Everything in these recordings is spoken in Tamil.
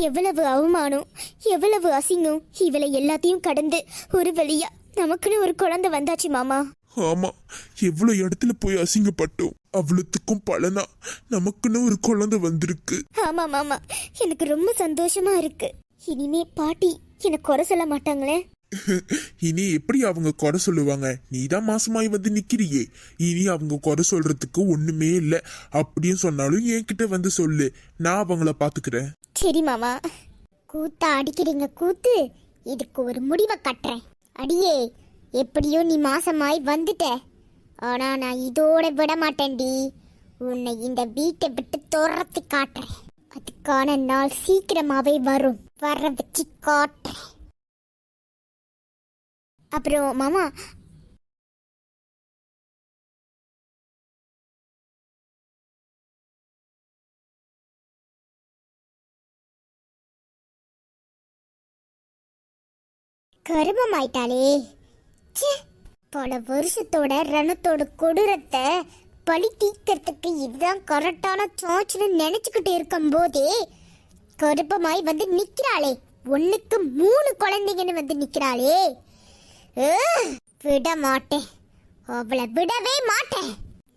எவ்வளவு அவமானம் எவ்வளவு அசிங்கம் இவளை எல்லாத்தையும் கடந்து ஒரு வழியா நமக்குன்னு ஒரு குழந்தை வந்தாச்சு மாமா. ஆமா எவ்வளவு இடத்துல போய் அசிங்கப்பட்டோம். அவ்வளவுத்துக்கும் பலனா நமக்குன்னு ஒரு குழந்தை வந்திருக்கு. ஆமா மாமா. எனக்கு ரொம்ப சந்தோஷமா இருக்கு. இனிமே பாட்டி எனக்கு குறை சொல்ல மாட்டாங்களே? இனி எப்படி அவங்க குறை சொல்லுவாங்க? நீதான் மாசமாய் வந்து நிக்கிறியே. இனி அவங்க குறை சொல்றதுக்கு ஒண்ணுமே இல்ல. அப்படியும் சொன்னாலும் என்கிட்ட வந்து சொல்லு. நான் அவங்கள பாத்துக்கிறேன். சரி மாமா. கூத்தா அடிக்கிறீங்க கூத்து. இதுக்கு ஒரு முடிவை கட்டுறேன். அடியே எப்படியோ நீ மாசமாய் வந்துட்ட. ஆனா நான் இதோட விட மாட்டேன்டி. உன்னை இந்த வீட்டை விட்டு துரத்தி காட்டுறேன். அதுக்கான நாள் சீக்கிரமாவே வரும். வர வச்சு காட்டுறேன். அப்புறம் மாமா கருமமாயிட்டாளே. ச்சே பல வருஷத்தோட ரணத்தோட கொடூரத்தை பழி தீக்கிறதுக்கு இதுதான் கரெக்டான சான்ஸ்னு நினைச்சுக்கிட்டு இருக்கும் போதே கருப்பமாய் வந்து நிக்கிறாளே. ஒண்ணுக்கு மூணு குழந்தைங்கன்னு வந்து நிக்கிறாளே. விட மாட்டேன் அவளை விடவே மாட்டேன்.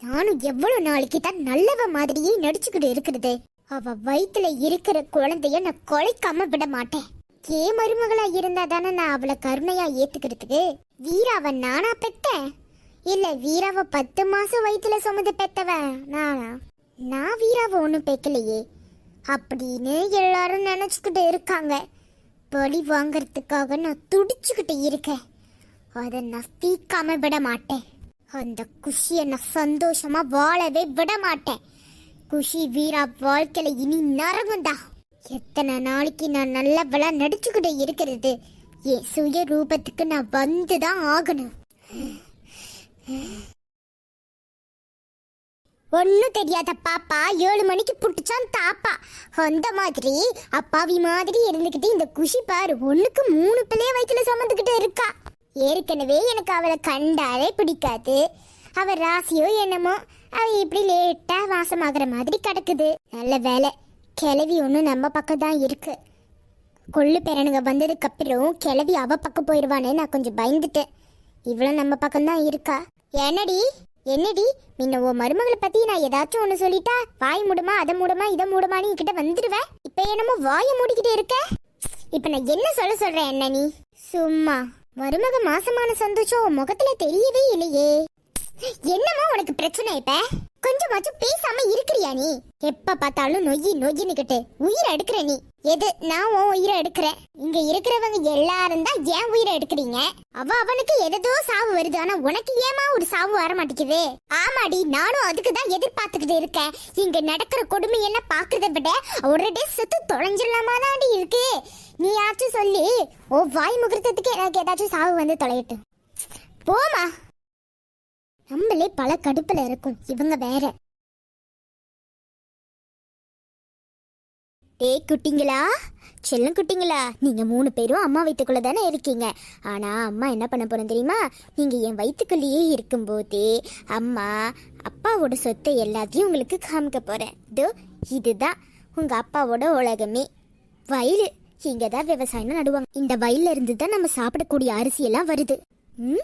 நானும் எவ்வளவு நாளைக்கு தான் நல்லவ மாதிரியே நடிச்சுக்கிட்டு இருக்கிறது. அவ வயிற்றுல இருக்கிற குழந்தைய நான் கொலைக்காம விட மாட்டேன் கே மருமகளா இருந்தா தானே நான் அவளை கருணையா ஏத்துக்கிறதுக்கு? வீராவை நானா பெத்தேன்? இல்ல வீராவை பத்து மாசம் வயிற்றுல சுமந்து பெத்தவ நானா? நான் வீராவை ஒன்றும் பெக்கலையே. அப்படின்னு எல்லாரும் நினைச்சுக்கிட்டு இருக்காங்க. பழி வாங்கறதுக்காக நான் துடிச்சுக்கிட்டு இருக்கேன். அதை நான் தீக்காம விட மாட்டேன். அந்த குஷியை நான் சந்தோஷமா வாழவே விட மாட்டேன். குஷி வீரா வாழ்க்கையில இனி நரகுந்தா எத்தனை நாளைக்கு நான் நல்லவளா நடிச்சுக்கிட்டு இருக்கிறது? என் சுய ரூபத்துக்கு நான் வந்துதான் ஆகணும். ஒன்றும் தெரியாத பாப்பா ஏழு மணிக்கு புட்டுச்சான் தாப்பா. அந்த மாதிரி அப்பாவி மாதிரி இருந்துகிட்டு இந்த குஷி பாரு ஒண்ணுக்கு மூணு பிள்ளைய வயிற்றுல சுமந்துக்கிட்டு இருக்கா. ஏற்கனவே எனக்கு அவளை கண்டாலே பிடிக்காது. அவள் ராசியோ என்னமோ அவ இப்படி லேட்டா வாசமாகிற மாதிரி கிடக்குது. நல்ல வேலை. கிளவி ஒன்று நம்ம பக்கம் தான் இருக்கு. கொள்ளு பேரனுங்க வந்ததுக்கப்புறம் கிளவி அவ பக்கம் போயிடுவானே நான் கொஞ்சம் பயந்துட்டேன். இவ்வளோ நம்ம பக்கம் தான் இருக்கா? என்னடி? என்னடி? முன்ன உன் மருமகளை பத்தி நான் ஏதாச்சும் ஒன்று சொல்லிட்டா? வாய் மூடுமா அதை மூடுமா இதை மூடுமான்னு என்கிட்ட வந்துடுவேன் இப்போ என்னமோ வாயை மூடிக்கிட்டு இருக்க? இப்போ நான் என்ன சொல்ல சொல்றேன் என்ன நீ சும்மா. மருமக மாசமான சந்தோஷம் உன் முகத்துல தெரியவே இல்லையே. என்னமா உனக்கு பிரச்சனை இப்ப? கொஞ்சமாச்சும் பேசாம இருக்கிறியா நீ? எப்ப பார்த்தாலும் நொய்யி நொய்யின்னுகிட்டு உயிரை எடுக்கிற நீ. எது நான் உன் உயிரை எடுக்கிறேன்? இங்க இருக்கிறவங்க எல்லாரும் தான் ஏன் உயிரை எடுக்கிறீங்க? அவ அவனுக்கு எதோ சாவு வருது ஆனா உனக்கு ஏமா ஒரு சாவு வர மாட்டேங்குது ஆமாடி நானும் அதுக்கு தான் எதிர்பார்த்துக்கிட்டு இருக்கேன். இங்க நடக்கிற கொடுமை என்ன பாக்குறத விட ஒரே செத்து தொலைஞ்சிடலாமா தாண்டி இருக்கு. நீ ஆச்சும் சொல்லி ஓ வாய் முகூர்த்தத்துக்கு எனக்கு ஏதாச்சும் சாவு வந்து தொலையட்டும். போமா நம்மளே பல கடுப்புல இருக்கும். இவங்க வேற. ஏய் குட்டிங்களா? செல்லம் குட்டிங்களா? நீங்க மூணு பேரும் அம்மா வயிற்றுக்குள்ள தானே இருக்கீங்க. ஆனா அம்மா என்ன பண்ண போகிறோம் தெரியுமா? நீங்க என் வயிற்றுக்குள்ளேயே இருக்கும்போதே அம்மா அப்பாவோட சொத்தை எல்லாத்தையும் உங்களுக்கு காமிக்க போறேன். இதோ இதுதான் உங்க அப்பாவோட உலகமே. வயல் இங்கே தான் விவசாயம் நடுவாங்க. இந்த வயல்ல இருந்து தான் நம்ம சாப்பிடக்கூடிய அரிசி எல்லாம் வருது. ம்?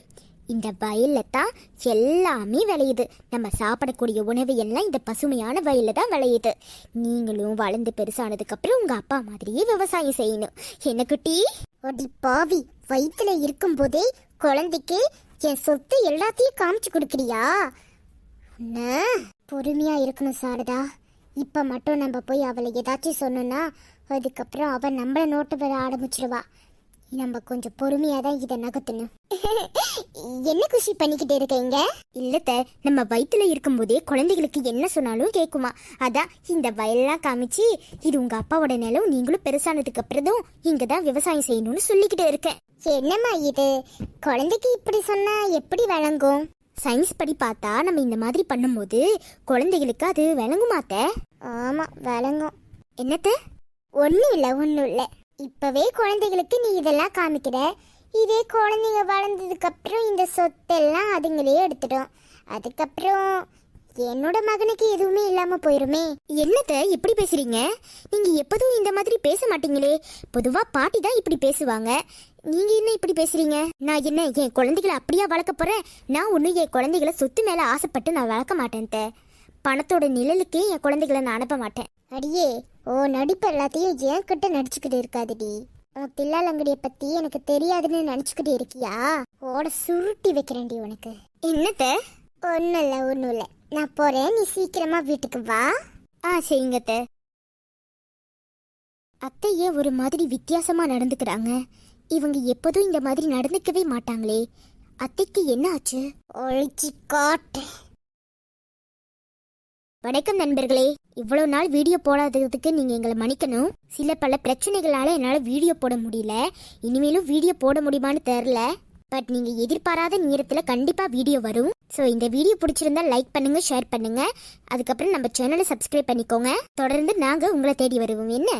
இந்த வயல்ல தான் எல்லாமே விளையுது. நம்ம சாப்பிடக்கூடிய உணவு எல்லாம் இந்த பசுமையான வயல்ல தான் விளையுது. நீங்களும் வளர்ந்து பெருசானதுக்கப்புறம் உங்கள் அப்பா மாதிரியே விவசாயம் செய்யணும். என்ன குட்டி? அடி பாவி வயிற்றுல இருக்கும்போதே குழந்தைக்கு என் சொத்து எல்லாத்தையும் காமிச்சு கொடுக்குறியா? என்ன பொறுமையா இருக்கணும் சாரதா. இப்போ மட்டும் நம்ம போய் அவளை ஏதாச்சும் சொன்னோம்னா அதுக்கப்புறம் அவள் நம்மளை நோட்டு வர ஆரம்பிச்சிருவா. நம்ம கொஞ்சம் பொறுமையா தான் இதை நகர்த்தணும். என்ன குஷி பண்ணிக்கிட்டு இருக்கீங்க இல்லத்த நம்ம வயிற்றுல இருக்கும்போதே குழந்தைகளுக்கு என்ன சொன்னாலும் கேட்குமா அதான் இந்த வயல்லாம் காமிச்சு இது உங்க அப்பாவோட நிலம் நீங்களும் பெருசானதுக்கு அப்புறதும் இங்க தான் விவசாயம் செய்யணும்னு சொல்லிக்கிட்டு இருக்கேன். என்னம்மா இது? குழந்தைக்கு இப்படி சொன்னா எப்படி விளங்கும்? சயின்ஸ் படி பார்த்தா நம்ம இந்த மாதிரி பண்ணும்போது குழந்தைகளுக்கு அது விளங்குமாத்த ஆமா விளங்கும். என்னத்த? ஒன்றும் இல்லை ஒன்றும் இல்லை. இப்பவே குழந்தைகளுக்கு நீ இதெல்லாம் காமிக்கிற? இதே குழந்தைங்க வளர்ந்ததுக்கு அப்புறம் இந்த சொத்தெல்லாம் அதுங்களே எடுத்துடும். அதுக்கப்புறம் என்னோட மகனுக்கு எதுவுமே இல்லாம போயிருமே. என்னத்த இப்படி பேசுறீங்க? நீங்க எப்போதும் இந்த மாதிரி பேச மாட்டீங்களே. பொதுவா பாட்டி தான் இப்படி பேசுவாங்க. நீங்க என்ன இப்படி பேசுறீங்க? நான் என்ன என் குழந்தைகளை அப்படியா வளர்க்க போறேன்? நான் ஒன்றும் என் குழந்தைகளை சொத்து மேல ஆசைப்பட்டு நான் வளர்க்க மாட்டேன் பணத்தோட நிழலுக்கே என் குழந்தைகளை நான் அனுப்ப மாட்டேன். அடியே ஓ நடிப்பு எல்லாத்தையும் என் கிட்ட நடிச்சுக்கிட்டு இருக்காதுடி. உன் தில்லாலங்கடிய பத்தி எனக்கு தெரியாதுன்னு நினைச்சுக்கிட்டு இருக்கியா? ஓட சுருட்டி வைக்கிறேன்டி உனக்கு. என்னத்த? ஒன்றும் இல்லை ஒன்றும் இல்லை நான் போறேன் நீ சீக்கிரமா வீட்டுக்கு வா. ஆ சரிங்க அத்தை அத்தை ஏன் ஒரு மாதிரி வித்தியாசமா நடந்துக்கிறாங்க. இவங்க எப்போதும் இந்த மாதிரி நடந்துக்கவே மாட்டாங்களே. அத்தைக்கு என்ன ஆச்சு? ஒழிச்சு காட்டு வணக்கம் நண்பர்களே. இவ்வளவு நாள் வீடியோ போடாததுக்கு நீங்க எங்களை மன்னிக்கணும். சில பல பிரச்சனைகளால என்னால வீடியோ போட முடியல. இனிமேலும் வீடியோ போட முடியுமான்னு தெரில பட் நீங்க எதிர்பாராத நேரத்துல கண்டிப்பா வீடியோ வரும். ஸோ இந்த வீடியோ பிடிச்சிருந்தா லைக் பண்ணுங்க ஷேர் பண்ணுங்க. அதுக்கப்புறம் நம்ம சேனலை சப்ஸ்கிரைப் பண்ணிக்கோங்க. தொடர்ந்து நாங்க உங்களை தேடி வருவோம். என்ன?